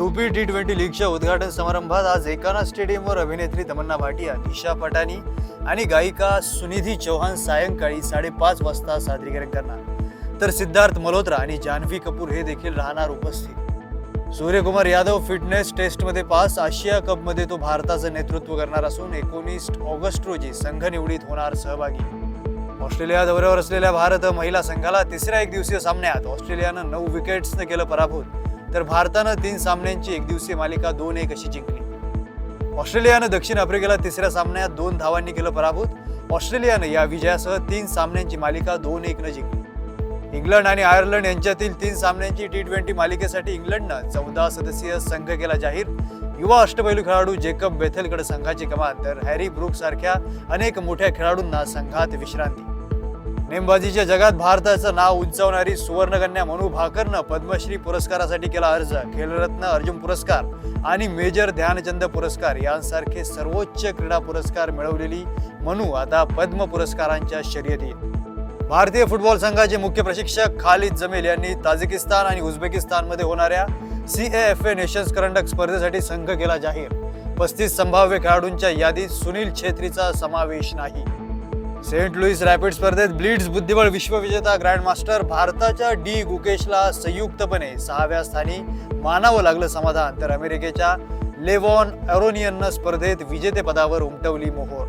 UP T twenty लीगच्या उद्घाटन समारंभात आज एकाना स्टेडियमवर अभिनेत्री तमन्ना भाटिया दिशा पटानी आणि गायिका सुनिधी चौहान सायंकाळी साडेपाच वाजता सादरीकरण करणार. तर सिद्धार्थ मल्होत्रा आणि जान्हवी कपूर हे देखील राहणार उपस्थित. सूर्यकुमार यादव फिटनेस टेस्टमध्ये पास आशिया कपमध्ये तो भारताचं नेतृत्व करणार असून एकोणीस ऑगस्ट रोजी संघ निवडीत होणार सहभागी. ऑस्ट्रेलिया दौऱ्यावर असलेल्या भारत महिला संघाला तिसऱ्या एक दिवसीय सामन्यात ऑस्ट्रेलियानं नऊ विकेट्सनं केलं पराभूत. तर भारतानं तीन सामन्यांची एकदिवसीय मालिका दोन एक अशी जिंकली. ऑस्ट्रेलियानं दक्षिण आफ्रिकेला तिसऱ्या सामन्यात दोन धावांनी केलं पराभूत. ऑस्ट्रेलियानं या विजयासह तीन सामन्यांची मालिका दोन एकनं जिंकली. इंग्लंड आणि आयर्लंड यांच्यातील तीन सामन्यांची टी ट्वेंटी मालिकेसाठी इंग्लंडनं चौदा सदस्यीय संघ केला जाहीर. युवा अष्टपैलू खेळाडू जेकब बेथेलकडे संघाची कमान तर हॅरी ब्रुक सारख्या अनेक मोठ्या खेळाडूंना संघात विश्रांती. नेमबाजीच्या जगात भारताचं नाव उंचावणारी सुवर्णकन्या मनू भाकरनं पद्मश्री पुरस्कारासाठी केला अर्ज. खेलरत्न अर्जुन पुरस्कार आणि मेजर ध्यानचंद पुरस्कार यांसारखे सर्वोच्च क्रीडा पुरस्कार मिळवलेली मनू आता पद्म पुरस्कारांच्या शर्यतीत भारतीय फुटबॉल संघाचे मुख्य प्रशिक्षक खालिद जमील यांनी ताजिकिस्तान आणि उझबेकिस्तानमध्ये होणाऱ्या सी एफ ए नेशन्स करंडक स्पर्धेसाठी संघ केला जाहीर. पस्तीस संभाव्य खेळाडूंच्या यादीत सुनील छेत्रीचा समावेश नाही. सेंट लुईस रॅपिड स्पर्धेत ब्लिड्स बुद्धिबळ विश्वविजेता ग्रँडमास्टर भारताच्या डी गुकेशला संयुक्तपणे सहाव्या स्थानी मानावं लागलं समाधान. तर अमेरिकेच्या लेवॉन अरोनियननं स्पर्धेत विजेतेपदावर उमटवली मोहोर.